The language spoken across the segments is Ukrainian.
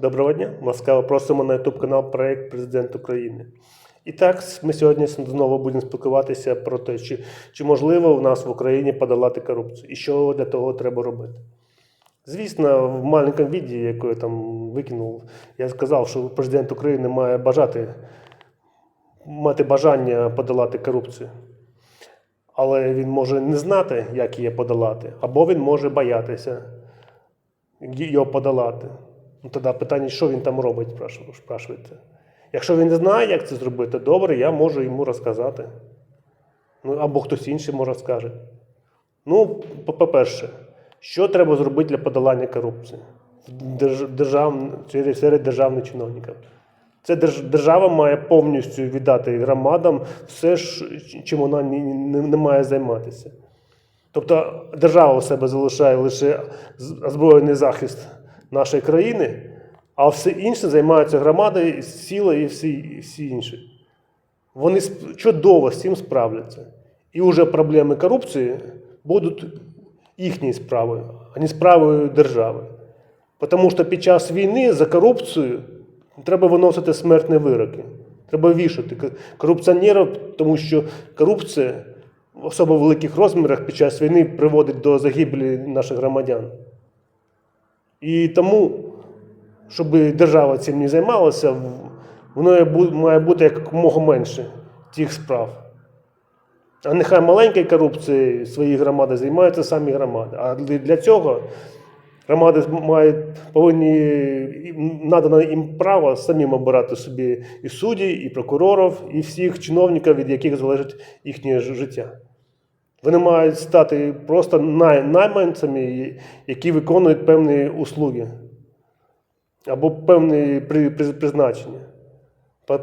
Доброго дня, ласкаво просимо на YouTube канал Проект Президент України. І так, ми сьогодні знову будемо спілкуватися про те, чи, чи можливо в нас в Україні подолати корупцію і що для того треба робити. Звісно, в маленькому відео, яке я там викинув, я сказав, що президент України має бажати мати бажання подолати корупцію. Але він може не знати, як її подолати, або він може боятися його подолати. Ну, тоді питання, що він там робить, спрашуєте. Якщо він не знає, як це зробити, добре, я можу йому розказати. Ну, або хтось інший може скаже. Ну, по- по-перше, що треба зробити для подолання корупції держав... серед- державних чиновників? Це держава має повністю віддати громадам все, чим вона не, має займатися. Тобто держава у себе залишає лише озброєний захист нашої країни, а все інше займаються громади, сіла і всі, і всі інші. Вони чудово з цим справляться. І вже проблеми корупції будуть їхньою справою, а не справою держави. Тому що під час війни за корупцію треба виносити смертні вироки. Треба вішати корупціонерів, тому що корупція в особо великих розмірах під час війни приводить до загибелі наших громадян. І тому, щоб держава цим не займалася, воно має бути якомога менше тих справ. А нехай маленькою корупцією свої громади займаються самі громади. А для цього громади мають повинні надано їм право самим обирати собі і судді, і прокурорів, і всіх чиновників, від яких залежить їхнє життя. Вони мають стати просто найманцями, які виконують певні услуги або певні при- при- призначення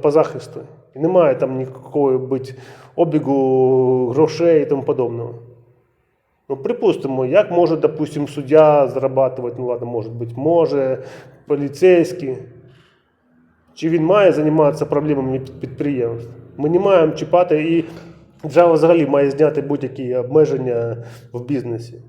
по, захисту. І немає там ніякого бути обігу грошей і тому подобного. Ну, припустимо, як може, допустим, суддя зарабатувати, ну ладно, може бути, може, поліцейський. Чи він має займатися проблемами під- підприємств? Ми не маємо чіпати і держава взагалі має зняти будь-які обмеження в бізнесі.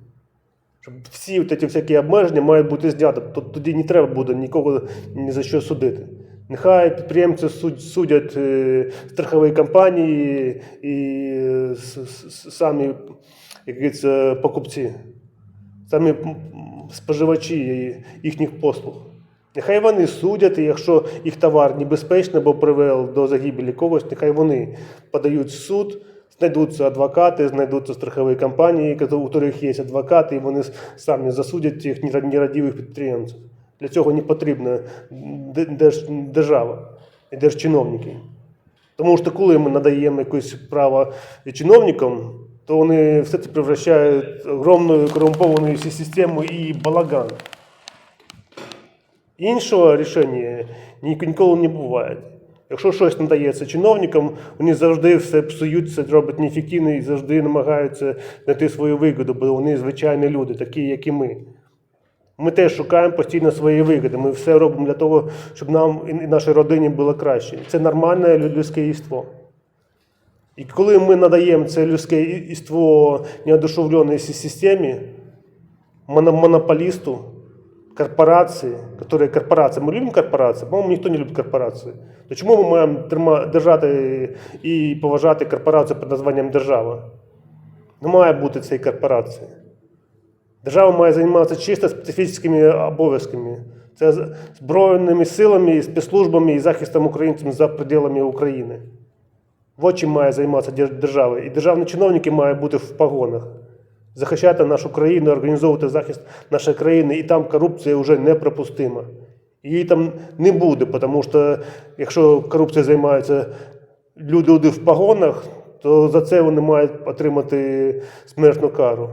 Щоб всі ці всякі обмеження мають бути зняті. Тоді не треба буде нікого ні за що судити. Нехай підприємці судять е, страхові компанії і самі як покупці, самі споживачі їхніх послуг. Нехай вони судять, і якщо їх товар небезпечний або привел до загибелі когось, нехай вони подають суд, знайдуться адвокати, знайдуться страхові компанії, у яких є адвокати, і вони самі засудять цих нера- нерадивих підприємців. Для цього не потрібна держава і держчиновники. Тому що коли ми надаємо якесь право чиновникам, то вони все це превращають в огромну корумповану систему і балаган. Іншого рішення ніколи не буває. Якщо щось надається чиновникам, вони завжди все псують, це роблять неефективно і завжди намагаються знайти свою вигоду, бо вони звичайні люди, такі, як і ми. Ми теж шукаємо постійно свої вигоди. Ми все робимо для того, щоб нам і нашій родині було краще. Це нормальне людське єство. І коли ми надаємо це людське іство неодушевленій системі, монополісту, корпорации, которые корпорации, мы любим корпорации, по-моему, ніхто не любить корпорації. То чому ми маємо держати і поважати корпорацію під названням держава? Не має бути цієї корпорації. Держава має займатися чисто специфічними обов'язками. Це збройними силами, спецслужбами і захистом українців за пределами України. Вот чим має займатися дер- держава. І державні чиновники мають бути в погонах. Захищати нашу країну, організовувати захист нашої країни, і там корупція вже неприпустима. Її там не буде, тому що якщо корупцією займаються люди люди в погонах, то за це вони мають отримати смертну кару.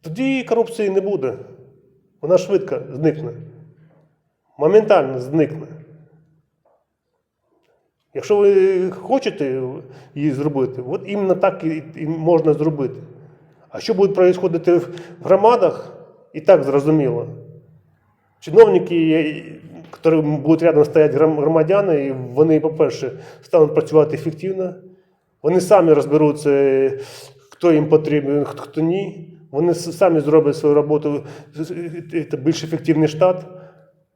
Тоді корупції не буде. Вона швидко зникне. Моментально зникне. Якщо ви хочете її зробити, от іменно так і можна зробити. А що буде відбуватися в громадах, і так зрозуміло. Чиновники, які будуть рядом стояти громадяни, і вони, по-перше, стануть працювати ефективно, вони самі розберуться, хто їм потрібен, хто ні. Вони самі зроблять свою роботу з- більш ефективний штат.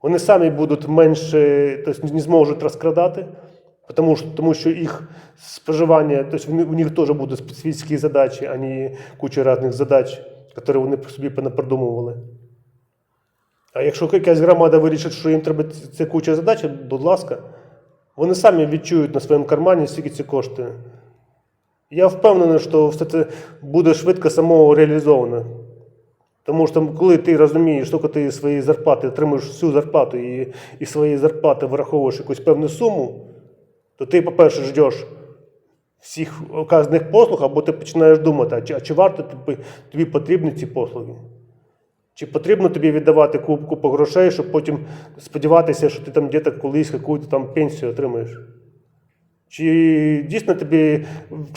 Вони самі будуть менше, тобто не зможуть розкрадати, тому що, тому що їх споживання, вони- у них теж будуть специфічні задачі, а не куча різних задач, які вони собі понапридумували. А якщо якась громада вирішить, що їм треба ц- це куча задач, будь ласка, вони самі відчують на своєму кармані, скільки це коштує. Я впевнений, що все це буде швидко самореалізовано. Тому що коли ти розумієш, що ти свої зарплати отримуєш всю зарплату і, і свої зарплати враховуєш якусь певну суму, то ти, по-перше, ждеш всіх оказаних послуг, або ти починаєш думати, а чи, а чи варто тобі, тобі потрібні ці послуги? Чи потрібно тобі віддавати куп, купу грошей, щоб потім сподіватися, що ти там десь колись якусь там пенсію отримаєш? Чи дійсно тобі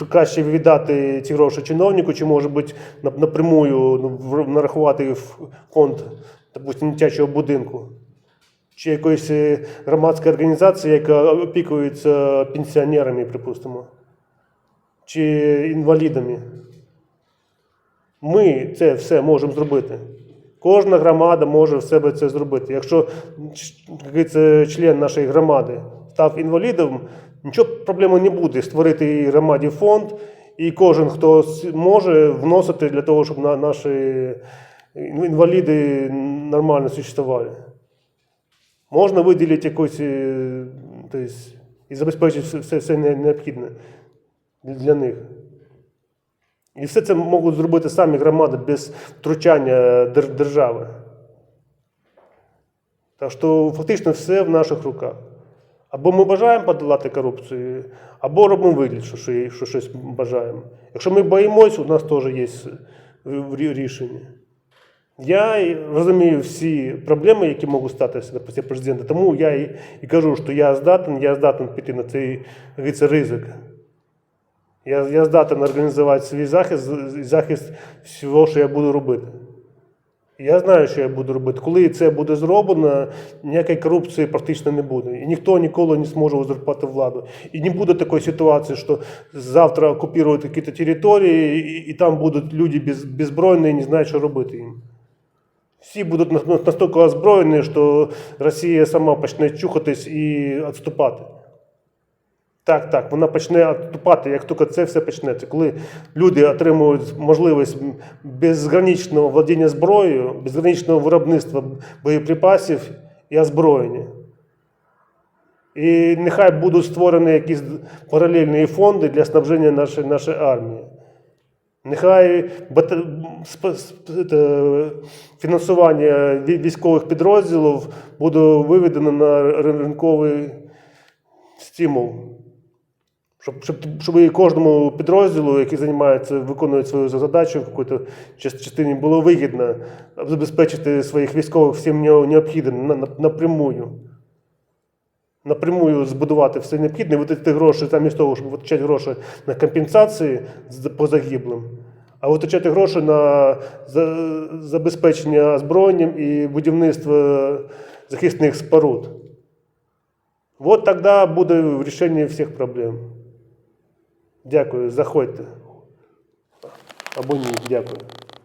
краще віддати ці гроші чиновнику, чи може бути напрямую ну, нарахувати в фонд, допустим, дитячого будинку? Чи якоїсь е, громадської організації, яка опікується пенсіонерами, припустимо, чи інвалідами? Ми це все можемо зробити. Кожна громада може в себе це зробити. Якщо ч- якийсь е, член нашої громади став інвалідом, нічого проблеми не буде створити і громаді фонд, і кожен, хто може, вносити для того, щоб наші інваліди нормально существували. Можна виділити якусь е, тобто, і забезпечити все, все, необхідне для них. І все це можуть зробити самі громади без втручання держави. Так що фактично все в наших руках. Або ми бажаємо подолати корупцію, або робимо вигляд, що, що, що щось бажаємо. Якщо ми боїмось, у нас теж є рішення. Я розумію всі проблеми, які можуть статися на пості президента, тому я і, і кажу, що я здатен, я здатен піти на цей ризик. Я, я здатен організувати свій захист, захист всього, що я буду робити. Я знаю, що я буду робити. Коли це буде зроблено, ніякої корупції практично не буде. І ніхто ніколи не зможе узурпати владу. І не буде такої ситуації, що завтра окупують якісь території, і, і там будуть люди без, беззбройні і не знають, що робити їм. Всі будуть на- на- настільки озброєні, що Росія сама почне чухатись і відступати. Так, так, вона почне відступати, як тільки це все почнеться. Коли люди отримують можливість безграничного владіння зброєю, безграничного виробництва боєприпасів і озброєння. І нехай будуть створені якісь паралельні фонди для снабження нашої, нашої армії. Нехай фінансування військових підрозділів буде виведено на ринковий стимул. Щоб, щоб, щоб кожному підрозділу, який займається, виконує свою задачу в якій-то частині, було вигідно забезпечити своїх військових всім необхідним на, на, напрямую. Напрямую збудувати все необхідне, витрати гроші замість того, щоб витрачати гроші на компенсації по загиблим, а витрачати гроші на забезпечення озброєнням і будівництво захисних споруд. От тогда буде рішення всіх проблем. Дякую, заходьте. Або ні, дякую.